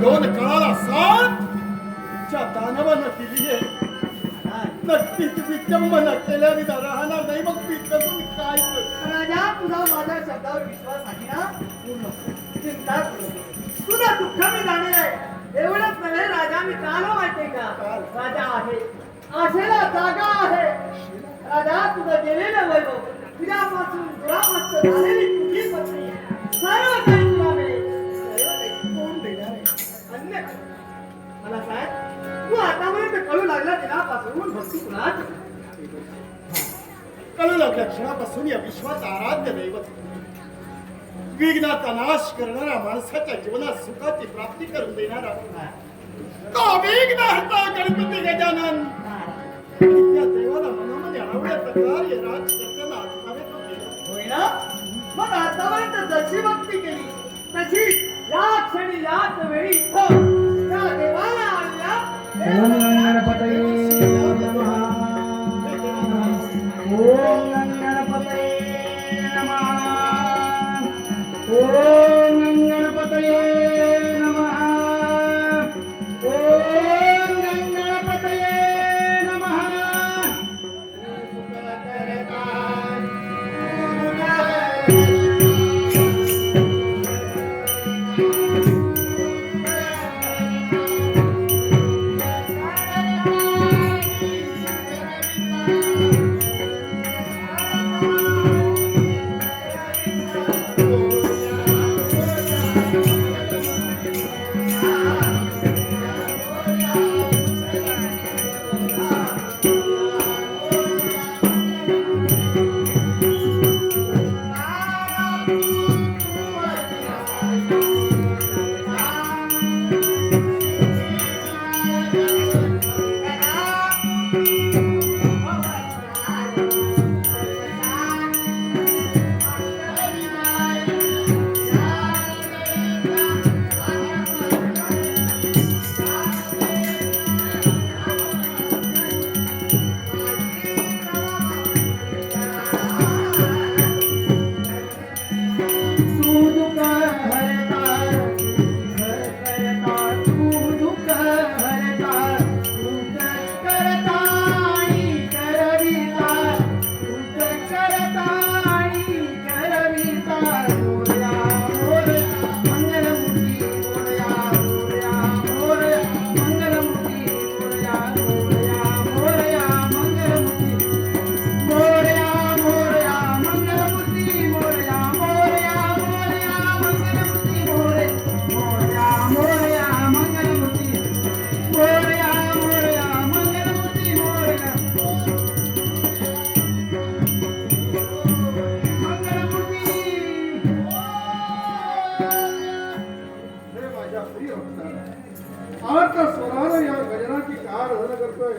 दोन कळाला साथ ज्या दानवानं दिली आहे नक्कीच विटंबना केल्याने राहणार नाही मग कसं काय? राजा तुझा माझ्या शब्दावर विश्वास आहे ना? पूर्ण. चिंता. तुझं दुःख मी जाणील आहे एवढंच नव्हे राजा मी काल माहितीये का? राजा आहे. आशेला जागा आहे. राजा तुझं गेलेलं वैभव तुझ्यापासून दुरापासून दिनापासून भक्ती कुणाच कळू लागल्या क्षणापासून या विश्वात आराध्य दैवत। विघ्नाचा नाश करणारा माणसाच्या जीवनात सुखाची प्राप्ती करून देणारा हरता गणपती गजानन। त्या देवाला मनामध्ये आवडत कार्य राज करताना ना? मग आतापर्यंत जशी भक्ती केली तशी या क्षणी याच वेळी इथं त्या देवाला आणल्या Música भक्तांनो, आता स्वरानं या गजनाची कार हरण करतोय